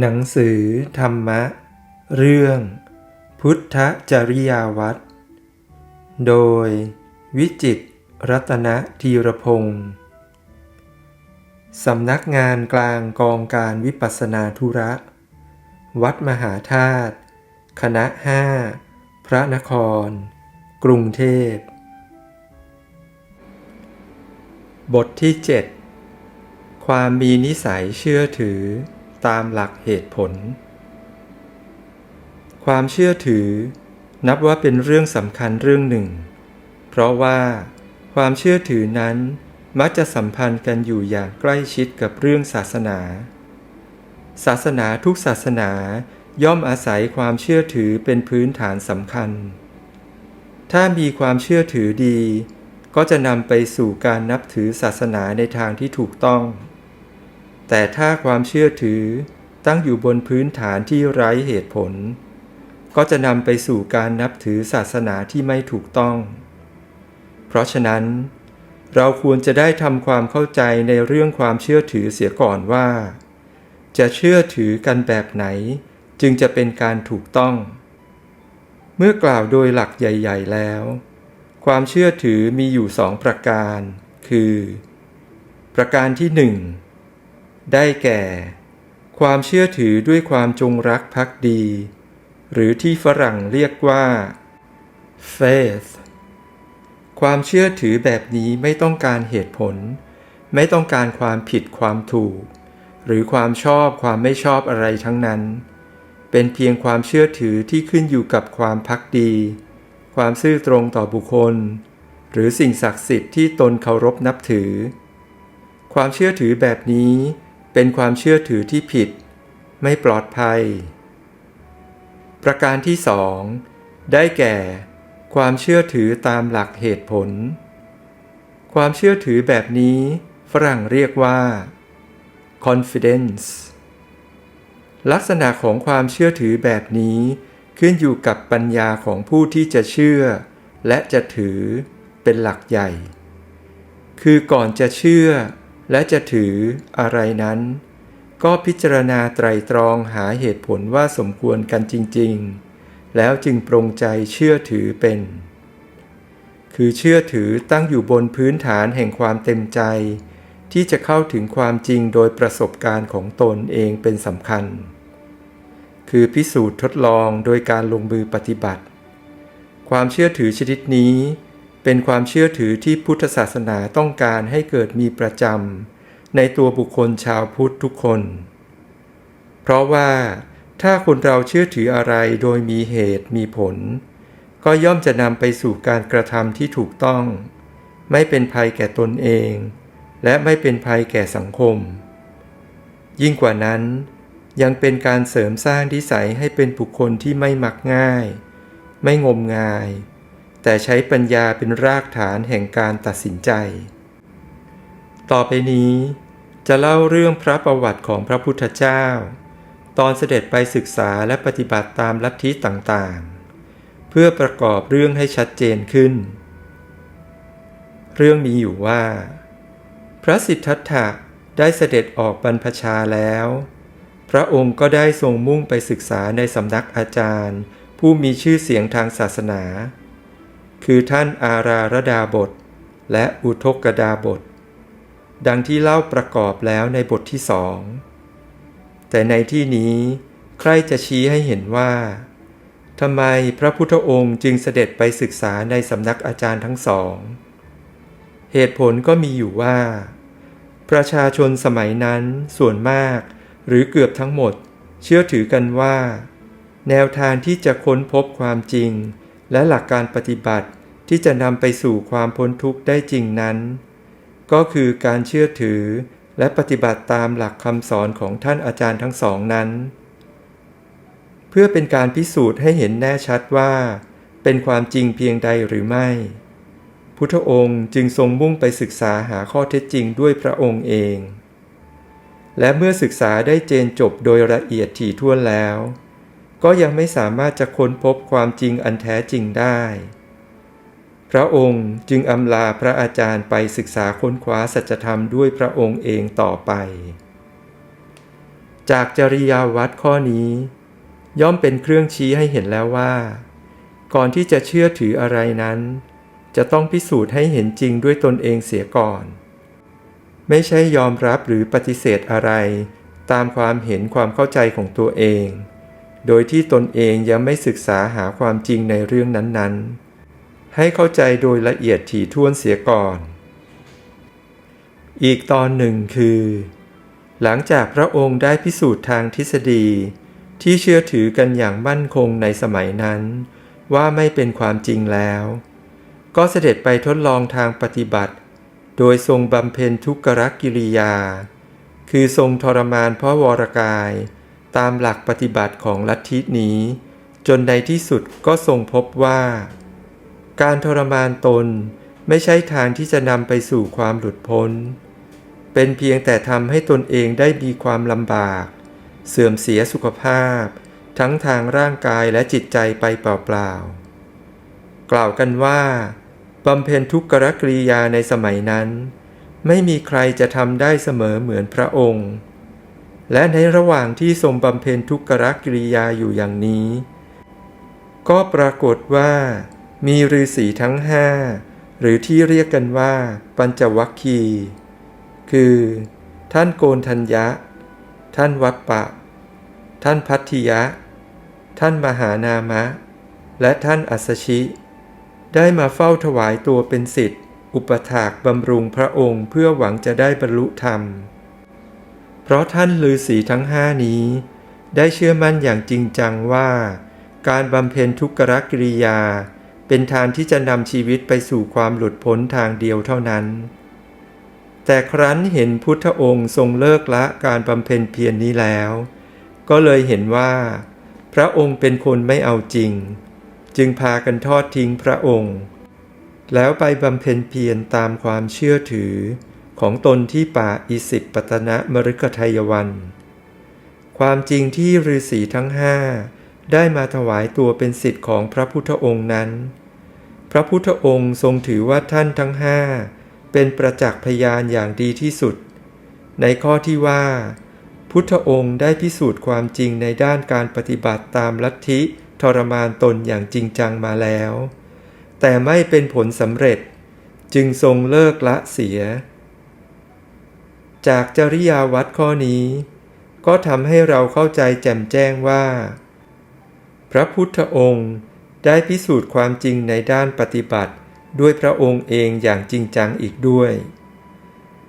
หนังสือธรรมะ เรื่อง พุทธจริยาวัดโดย วิจิตรัตนธีรพงศ์สำนักงานกลางกองการวิปัสสนาธุระ วัดมหาธาตุคณะห้าพระนคร กรุงเทพ บทที่ 7 ความมีนิสัยเชื่อถือ ตามหลักเหตุผล ความเชื่อถือ นับว่าเป็นเรื่องสำคัญเรื่องหนึ่ง เพราะว่า ความเชื่อถือนั้นมักจะสัมพันธ์กันอยู่อย่างใกล้ชิดกับเรื่องศาสนา ศาสนาทุกศาสนาย่อมอาศัยความเชื่อถือเป็นพื้นฐานสำคัญ ถ้ามีความเชื่อถือดี ก็จะนำไปสู่การนับถือศาสนาในทางที่ถูกต้อง แต่ถ้าความเชื่อถือตั้งอยู่บนพื้นฐานที่ไร้เหตุผล ก็จะนำไปสู่การนับถือศาสนาที่ไม่ถูกต้อง เพราะฉะนั้น เราควรจะได้ทำความเข้าใจในเรื่องความเชื่อถือเสียก่อนว่า จะเชื่อถือกันแบบไหน จึงจะเป็นการถูกต้อง เมื่อกล่าวโดยหลักใหญ่ ๆ แล้ว ความเชื่อถือมีอยู่สองประการ คือ ประการที่หนึ่ง ได้แก่ ความเชื่อถือด้วยความจงรักภักดี หรือที่ฝรั่งเรียกว่า faith ความเชื่อถือแบบนี้ไม่ต้องการเหตุผล ไม่ต้องการความผิดความถูก หรือความชอบความไม่ชอบอะไรทั้งนั้น เป็นเพียงความเชื่อถือที่ขึ้นอยู่กับความพักดี ความซื่อตรงต่อบุคคล หรือสิ่งศักดิ์สิทธิ์ที่ตนเคารพนับถือ ความเชื่อถือแบบนี้ เป็นความเชื่อถือที่ผิด ไม่ปลอดภัย ประการที่สองได้แก่ ความเชื่อถือตามหลักเหตุผล ความเชื่อถือแบบนี้ ฝรั่งเรียกว่า confidence ลักษณะของความเชื่อถือแบบนี้ ขึ้นอยู่กับปัญญาของผู้ที่จะเชื่อ และจะถือเป็นหลักใหญ่ คือก่อนจะเชื่อ และจะถืออะไรนั้น ก็พิจารณาไตรตรองหาเหตุผลว่าสมควรกันจริง ๆ แล้วจึงปรงใจเชื่อถือเป็น คือเชื่อถือตั้งอยู่บนพื้นฐานแห่งความเต็มใจ ที่จะเข้าถึงความจริงโดยประสบการณ์ของตนเองเป็นสำคัญ คือพิสูจน์ทดลองโดยการลงมือปฏิบัติ ความเชื่อถือชนิดนี้ เป็นความเชื่อถือที่พุทธศาสนาต้องการให้เกิดมีประจำในตัวบุคคลชาวพุทธทุกคน เพราะว่าถ้าคนเราเชื่อถืออะไรโดยมีเหตุมีผล ก็ย่อมจะนำไปสู่การกระทำที่ถูกต้อง ไม่เป็นภัยแก่ตนเอง และไม่เป็นภัยแก่สังคม ยิ่งกว่านั้น ยังเป็นการเสริมสร้างทิสัยให้เป็นบุคคลที่ไม่มักง่าย ไม่งมงาย แต่ใช้ปัญญาเป็นรากฐานแห่งการตัดสินใจ ต่อไปนี้ จะเล่าเรื่องพระประวัติของพระพุทธเจ้า ตอนเสด็จไปศึกษาและปฏิบัติตามลัทธิต่างๆ เพื่อประกอบเรื่องให้ชัดเจนขึ้น เรื่องมีอยู่ว่า พระสิทธัตถะได้เสด็จออกบรรพชาแล้ว พระองค์ก็ได้ทรงมุ่งไปศึกษาในสำนักอาจารย์ ผู้มีชื่อเสียงทางศาสนา คือท่านอาราระดาบท และอุทกดาบท ดังที่เล่าประกอบแล้วในบทที่สองแต่ในที่นี้ใครจะชี้ให้เห็นว่าทำไมพระพุทธองค์จึงเสด็จไปศึกษาในสำนักอาจารย์ทั้งสอง เหตุผลก็มีอยู่ว่า ประชาชนสมัยนั้นส่วนมากหรือเกือบทั้งหมด เชื่อถือกันว่า แนวทางที่จะค้นพบความจริง และหลักการปฏิบัติที่จะนำไปสู่ความพ้นทุกข์ได้จริงนั้น ก็คือการเชื่อถือและปฏิบัติตามหลักคำสอนของท่านอาจารย์ทั้งสองนั้น เพื่อเป็นการพิสูจน์ให้เห็นแน่ชัดว่า เป็นความจริงเพียงใดหรือไม่ พุทธองค์จึงทรงมุ่งไปศึกษาหาข้อเท็จจริงด้วยพระองค์เอง และเมื่อศึกษาได้เจนจบโดยละเอียดถี่ถ้วนแล้ว ก็ยังไม่สามารถจะค้นพบความจริงอันแท้จริงได้ พระองค์จึงอำลาพระอาจารย์ไปศึกษาค้นคว้าสัจธรรมด้วยพระองค์เองต่อไป จากจริยาวัดข้อนี้ ย่อมเป็นเครื่องชี้ให้เห็นแล้วว่า ก่อนที่จะเชื่อถืออะไรนั้น จะต้องพิสูจน์ให้เห็นจริงด้วยตนเองเสียก่อน ไม่ใช่ยอมรับหรือปฏิเสธอะไร ตามความเห็นความเข้าใจของตัวเอง โดยที่ตนเองยังไม่ศึกษาหาความจริงในเรื่องนั้นๆ ให้เข้าใจโดยละเอียดถี่ถ้วนเสียก่อน อีกตอนหนึ่งคือ หลังจากพระองค์ได้พิสูจน์ทางทฤษฎี ที่เชื่อถือกันอย่างมั่นคงในสมัยนั้น ว่าไม่เป็นความจริงแล้ว ก็เสด็จไปทดลองทางปฏิบัติ โดยทรงบำเพ็ญทุกขกิริยา คือทรงทรมานพระวรกาย ตามหลักปฏิบัติของลัทธินี้ จนในที่สุดก็ทรงพบว่า การทรมานตนไม่ใช่ทางที่จะนำไปสู่ความหลุดพ้น เป็นเพียงแต่ทำให้ตนเองได้มีความลำบาก เสื่อมเสียสุขภาพ ทั้งทางร่างกายและจิตใจไปเปล่าๆ กล่าวกันว่าบำเพ็ญทุกขกริยาในสมัยนั้น ไม่มีใครจะทำได้เสมอเหมือนพระองค์ และในระหว่างที่ทรงบำเพ็ญทุกขกิริยาอยู่อย่างนี้ ก็ปรากฏว่า มีฤาษีทั้งห้าหรือที่เรียกกันว่า ปัญจวัคคี คือ ท่านโกนทัญญะ ท่านวัปปะ ท่านพัทธิยะ ท่านมหานามะ และท่านอัสชิ ได้มาเฝ้าถวายตัวเป็นสิทธิ์ อุปถากบำรุงพระองค์เพื่อหวังจะได้บรรลุธรรม เพราะท่านฤาษีทั้งห้านี้ ได้เชื่อมั่นอย่างจริงจังว่า การบำเพ็ญทุกขกิริยา เป็นทางที่จะนำชีวิตไปสู่ความหลุดพ้นทางเดียวเท่านั้น แต่ครั้นเห็นพุทธองค์ทรงเลิกละการบำเพ็ญเพียรนนี้แล้ว ก็เลยเห็นว่า พระองค์เป็นคนไม่เอาจริง จึงพากันทอดทิ้งพระองค์ แล้วไปบำเพ็ญเพียรตามความเชื่อถือ ของตนที่ป่าอิสิปตนะมฤคทายวัน ความจริงที่ฤาษีทั้งห้าได้มาถวายตัวเป็นสิทธิ์ของพระพุทธองค์นั้น พระพุทธองค์ทรงถือว่าท่านทั้งห้าเป็นประจักษ์พยานอย่างดีที่สุด ในข้อที่ว่า พุทธองค์ได้พิสูจน์ความจริงในด้านการปฏิบัติตามลัทธิทรมานตนอย่างจริงจังมาแล้ว แต่ไม่เป็นผลสำเร็จ จึงทรงเลิกละเสีย จากจริยาวัดข้อนี้ ก็ทำให้เราเข้าใจแจ่มแจ้งว่า พระพุทธองค์ได้พิสูจน์ความจริงในด้านปฏิบัติ ด้วยพระองค์เองอย่างจริงจังอีกด้วย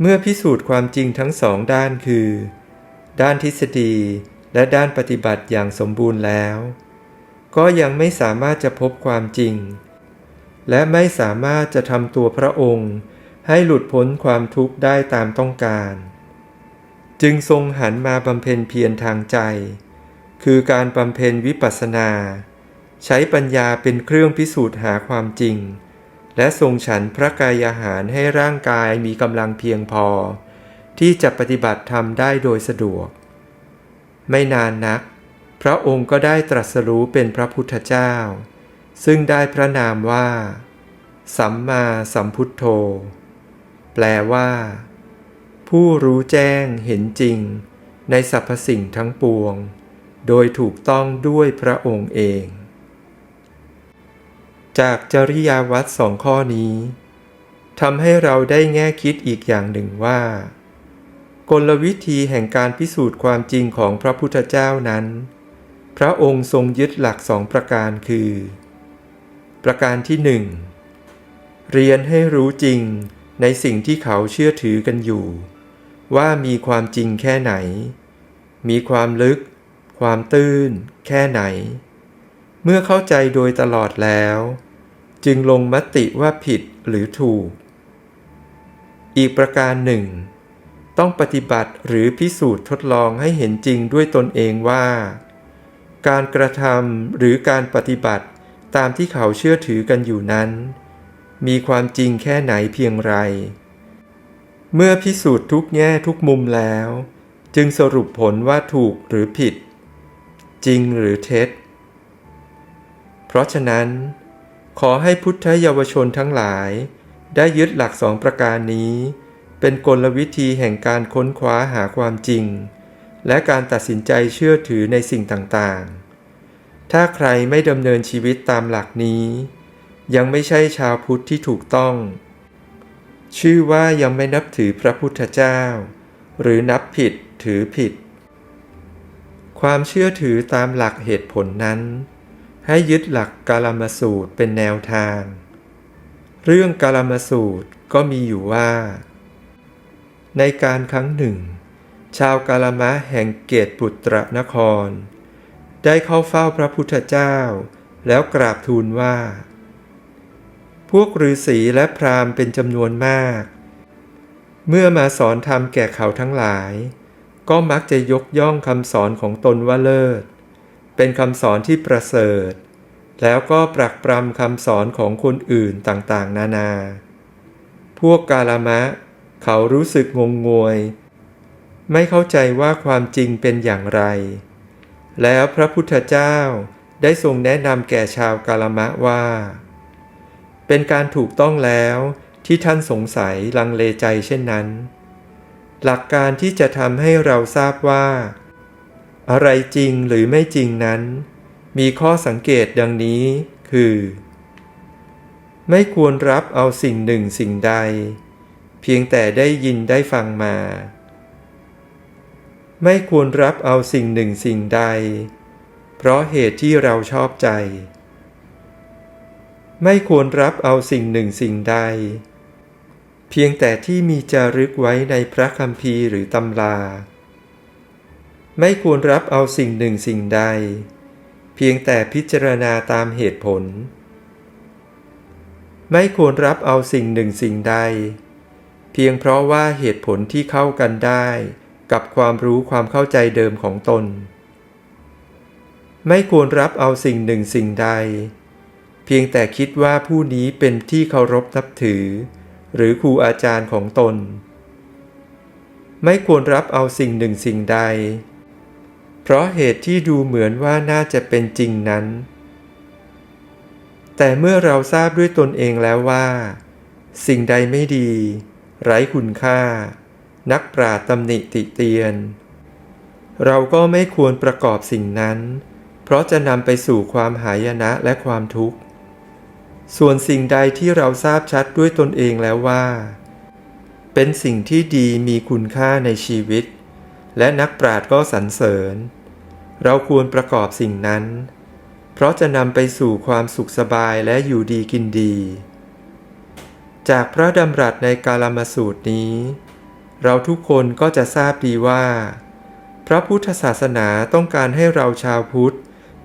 เมื่อพิสูจน์ความจริงทั้งสองด้านคือ ด้านทฤษฎีและด้านปฏิบัติอย่างสมบูรณ์แล้ว ก็ยังไม่สามารถจะพบความจริง และไม่สามารถจะทำตัวพระองค์ ให้หลุดพ้นความทุกข์ได้ตามต้องการ จึงทรงหันมาบำเพ็ญเพียรทางใจ คือการบำเพ็ญวิปัสสนา ใช้ปัญญาเป็นเครื่องพิสูจน์หาความจริง และทรงฉันพระกายอาหารให้ร่างกายมีกำลังเพียงพอ ที่จะปฏิบัติธรรมได้โดยสะดวก ไม่นานนัก พระองค์ก็ได้ตรัสรู้เป็นพระพุทธเจ้า ซึ่งได้พระนามว่า สัมมาสัมพุทโธ แปลว่า ผู้รู้แจ้งเห็นจริง ในสรรพสิ่งทั้งปวง โดยถูกต้องด้วยพระองค์เอง จากจริยาวัดสองข้อนี้ทำให้เราได้แง่คิดอีกอย่างหนึ่งว่า กลวิธีแห่งการพิสูจน์ความจริงของพระพุทธเจ้านั้น พระองค์ทรงยึดหลักสองประการคือ ประการที่หนึ่งเรียนให้รู้จริง ในสิ่งที่เขาเชื่อถือกันอยู่ ว่ามีความจริงแค่ไหน มีความลึก ความตื้น แค่ไหน เมื่อเข้าใจโดยตลอดแล้ว จึงลงมติว่าผิดหรือถูก อีกประการหนึ่ง ต้องปฏิบัติหรือพิสูจน์ทดลองให้เห็นจริงด้วยตนเองว่า การกระทำหรือการปฏิบัติตามที่เขาเชื่อถือกันอยู่นั้น มีความจริงแค่ไหนเพียงไร เมื่อพิสูจน์ทุกแง่ทุกมุมแล้ว จึงสรุปผลว่าถูกหรือผิด จริงหรือเท็จ เพราะฉะนั้น ขอให้พุทธเยาวชนทั้งหลาย ได้ยึดหลักสองประการนี้ เป็นกลวิธีแห่งการค้นคว้าหาความจริง และการตัดสินใจเชื่อถือในสิ่งต่างๆ ถ้าใครไม่ดำเนินชีวิตตามหลักนี้ ยังไม่ใช่ชาวพุทธที่ถูกต้อง ชื่อว่ายังไม่นับถือพระพุทธเจ้า หรือนับผิดถือผิด ความเชื่อถือตามหลักเหตุผลนั้น ให้ยึดหลักกาลมสูตรเป็นแนวทาง เรื่องกาลมสูตรก็มีอยู่ว่า ในการครั้งหนึ่ง ชาวกาลมะแห่งเกตปุตรนคร ได้เข้าเฝ้าพระพุทธเจ้า แล้วกราบทูลว่า พวกฤาษีและพราหมณ์เป็นจำนวนมาก เมื่อมาสอนธรรมแก่เขาทั้งหลาย ก็มักจะยกย่องคำสอนของตนว่าเลิศ เป็นคำสอนที่ประเสริฐ แล้วก็ปรักปรำคำสอนของคนอื่นต่างๆ นานา พวกกาลมะ เขารู้สึกงงงวย ไม่เข้าใจว่าความจริงเป็นอย่างไร แล้วพระพุทธเจ้าได้ทรงแนะนำแก่ชาวกาลมะว่า เป็นการถูกต้องแล้วที่ท่านสงสัยลังเลใจเช่นนั้น หลักการที่จะทำให้เราทราบว่า อะไรจริงหรือไม่จริงนั้น มีข้อสังเกตดังนี้คือ ไม่ควรรับเอาสิ่งหนึ่งสิ่งใด เพียงแต่ได้ยินได้ฟังมา ไม่ควรรับเอาสิ่งหนึ่งสิ่งใด เพราะเหตุที่เราชอบใจ ไม่ควรรับเอาสิ่งหนึ่งสิ่งใด เพียงแต่ที่มีจารึกไว้ในพระคัมภีร์หรือตำรา ไม่ควรรับเอาสิ่งหนึ่งสิ่งใด เพียงแต่พิจารณาตามเหตุผล ไม่ควรรับเอาสิ่งหนึ่งสิ่งใด เพียงเพราะว่าเหตุผลที่เข้ากันได้กับความรู้ความเข้าใจเดิมของตน ไม่ควรรับเอาสิ่งหนึ่งสิ่งใด เพียงแต่คิดว่าผู้นี้เป็นที่เคารพนับถือ หรือครูอาจารย์ของตน ไม่ควรรับเอาสิ่งหนึ่งสิ่งใด เพราะเหตุที่ดูเหมือนว่าน่าจะเป็นจริงนั้น แต่เมื่อเราทราบด้วยตนเองแล้วว่า สิ่งใดไม่ดี ไร้คุณค่า นักปราตำหนิติเตียน เราก็ไม่ควรประกอบสิ่งนั้น เพราะจะนำไปสู่ความหายนะและความทุกข์ ส่วนสิ่งใดที่เราทราบชัดด้วยตนเองแล้วว่า เป็นสิ่งที่ดีมีคุณค่าในชีวิต และนักปราชญ์ก็สรรเสริญ เราควรประกอบสิ่งนั้น เพราะจะนำไปสู่ความสุขสบายและอยู่ดีกินดี จากพระดำรัสในกาลามสูตรนี้ เราทุกคนก็จะทราบดีว่า พระพุทธศาสนาต้องการให้เราชาวพุทธ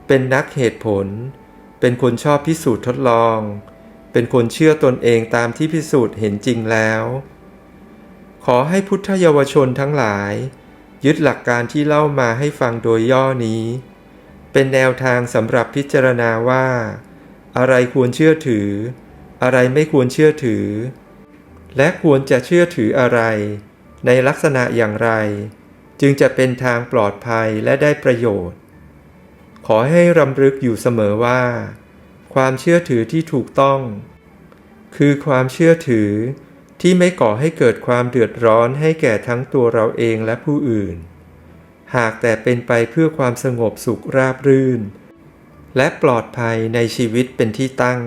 เป็นนักเหตุผล เป็นคนชอบพิสูจน์ทดลอง เป็นคนเชื่อตนเองตามที่พิสูจน์เห็นจริงแล้ว ขอให้พุทธเยาวชนทั้งหลาย ยึดหลักการที่เล่ามาให้ฟังโดยย่อนี้ เป็นแนวทางสำหรับพิจารณาว่า อะไรควรเชื่อถือ อะไรไม่ควรเชื่อถือ และควรจะเชื่อถืออะไร ในลักษณะอย่างไร จึงจะเป็นทางปลอดภัยและได้ประโยชน์ ขอให้รำลึกอยู่เสมอว่า ความเชื่อถือที่ถูกต้อง คือความเชื่อถือที่ไม่ก่อให้เกิดความเดือดร้อนให้แก่ทั้งตัวเราเองและผู้อื่น หากแต่เป็นไปเพื่อความสงบสุขราบรื่น และปลอดภัยในชีวิตเป็นที่ตั้ง